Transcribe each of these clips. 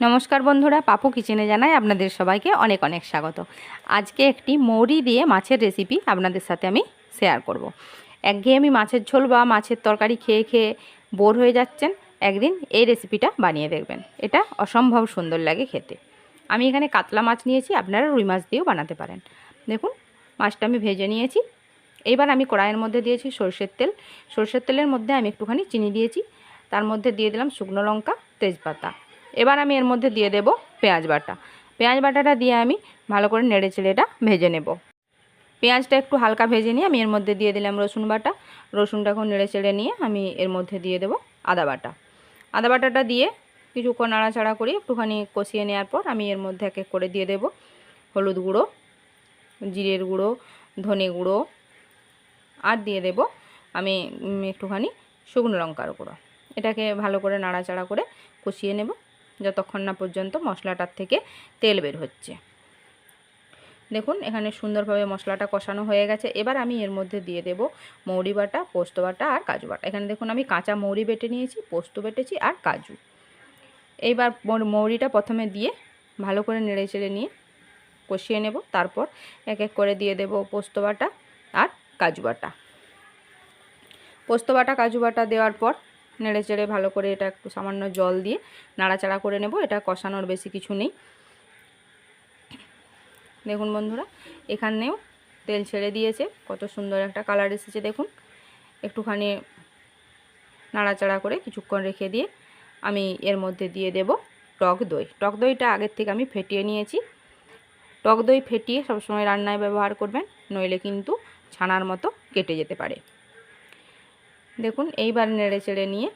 নমস্কার বন্ধুরা, পাপু কিচেনে জানাই আপনাদের সবাইকে অনেক অনেক স্বাগত। আজকে একটি মৌরি দিয়ে মাছের রেসিপি আপনাদের সাথে আমি শেয়ার করব। একঘেয়েমি মাছের ঝোল বা মাছের তরকারি খেয়ে খেয়ে বোর হয়ে যাচ্ছেন, একদিন এই রেসিপিটা বানিয়ে দেখবেন। এটা অসম্ভব সুন্দর লাগে খেতে। আমি এখানে কাতলা মাছ নিয়েছি, আপনারা রুই মাছ দিয়েও বানাতে পারেন। দেখুন, মাছটা আমি ভেজে নিয়েছি। এইবার আমি কড়াইয়ের মধ্যে দিয়েছি সর্ষের তেল। সর্ষের তেলের মধ্যে আমি একটুখানি চিনি দিয়েছি। তার মধ্যে দিয়ে দিলাম শুকনো লঙ্কা, তেজপাতা। এবার আমি এর মধ্যে দিয়ে দেব পেঁয়াজ বাটা। পেঁয়াজ বাটাটা দিয়ে আমি ভালো করে নেড়ে চেড়ে এটা ভেজে নেব। পেঁয়াজটা একটু হালকা ভেজে নিয়ে আমি এর মধ্যে দিয়ে দিলাম রসুন বাটা। রসুনটা এখন নেড়ে চেড়ে নিয়ে আমি এর মধ্যে দিয়ে দেব আদা বাটা। আদা বাটাটা দিয়ে কিছুক্ষণ নাড়াচাড়া করি একটুখানি কষিয়ে নেওয়ার পর আমি এর মধ্যে এক এক করে দিয়ে দেব হলুদ গুঁড়ো, জিরের গুঁড়ো, ধনে গুঁড়ো আর দিয়ে দেব আমি একটুখানি শুকনো লঙ্কার গুঁড়ো। এটাকে ভালো করে নাড়াচাড়া করে কষিয়ে নেব। যতক্ষণ না পর্যন্ত মশলাটার থেকে তেল বের হচ্ছে। দেখুন, এখানে সুন্দরভাবে মশলাটা কষানো হয়ে গেছে। এবার আমি এর মধ্যে দিয়ে দেব মৌরি বাটা, পোস্ত বাটা আর কাজু বাটা। এখানে দেখুন, আমি কাঁচা মৌরি বেটে নিয়েছি, পোস্ত বেটেছি আর কাজু। এইবার মৌরিটা প্রথমে দিয়ে ভালো করে নেড়ে চেড়ে নিয়ে কষিয়ে নেব। তারপর এক এক করে দিয়ে দেব পোস্ত বাটা আর কাজু বাটা। পোস্ত বাটা, কাজু বাটা দেওয়ার পর নেড়ে চেড়ে ভালো করে এটা একটু সামান্য জল দিয়ে নাড়াচাড়া করে নেব, এটা কষানোর বেশি কিছু নেই। দেখুন বন্ধুরা, এখানেও তেল ছেড়ে দিয়েছে, কত সুন্দর একটা কালার এসেছে দেখুন। একটুখানি নাড়াচাড়া করে কিছুক্ষণ রেখে দিয়ে আমি এর মধ্যে দিয়ে দেব টক দই। টক দইটা আগের থেকে আমি ফেটিয়ে নিয়েছি। টক দই ফেটিয়ে সবসময় রান্নায় ব্যবহার করবেন, নইলে কিন্তু ছানার মতো কেটে যেতে পারে। দেখুন, এইবার নেড়ে চেড়ে নিয়ে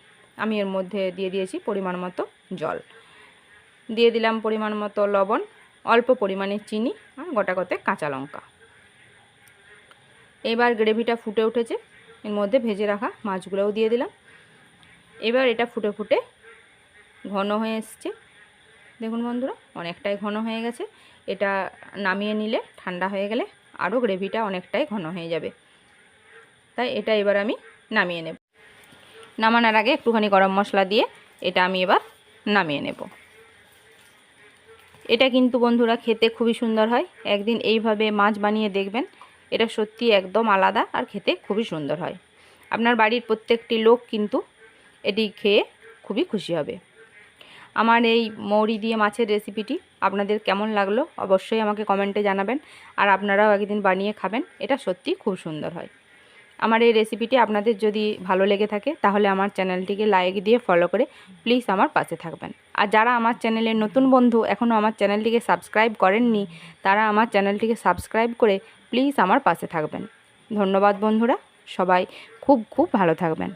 আমি এর মধ্যে দিয়ে দিয়েছি পরিমাণ মতো জল। দিয়ে দিলাম পরিমাণ মতো লবণ, অল্প পরিমাণে চিনি আর গোটা কতে কাঁচা লঙ্কা। এবার গ্রেভিটা ফুটে উঠেছে, এর মধ্যে ভেজে রাখা মাছগুলোও দিয়ে দিলাম। এবার এটা ফুটে ফুটে ঘন হয়ে এসছে। দেখুন বন্ধুরা, অনেকটাই ঘন হয়ে গেছে। এটা নামিয়ে নিলে ঠান্ডা হয়ে গেলে আরও গ্রেভিটা অনেকটাই ঘন হয়ে যাবে। তাই এটা এবার আমি নামিয়ে নেব। নামানোর আগে একটুখানি গরম মশলা দিয়ে এটা আমি এবার নামিয়ে নেব। এটা কিন্তু বন্ধুরা খেতে খুবই সুন্দর হয়। একদিন এইভাবে মাছ বানিয়ে দেখবেন, এটা সত্যি একদম আলাদা আর খেতে খুবই সুন্দর হয়। আপনার বাড়ির প্রত্যেকটি লোক কিন্তু এটি খেয়ে খুবই খুশি হবে। আমার এই মৌরি দিয়ে মাছের রেসিপিটি আপনাদের কেমন লাগল অবশ্যই আমাকে কমেন্টে জানাবেন। আর আপনারাও একদিন বানিয়ে খাবেন, এটা সত্যি খুব সুন্দর হয়। আমার এই রেসিপিটি আপনাদের যদি ভালো লেগে থাকে, তাহলে আমার চ্যানেলটিকে লাইক দিয়ে ফলো করে প্লিজ আমার পাশে থাকবেন। আর যারা আমার চ্যানেলের নতুন বন্ধু এখনও আমার চ্যানেলটিকে সাবস্ক্রাইব করেননি, তারা আমার চ্যানেলটিকে সাবস্ক্রাইব করে প্লিজ আমার পাশে থাকবেন। ধন্যবাদ বন্ধুরা, সবাই খুব খুব ভালো থাকবেন।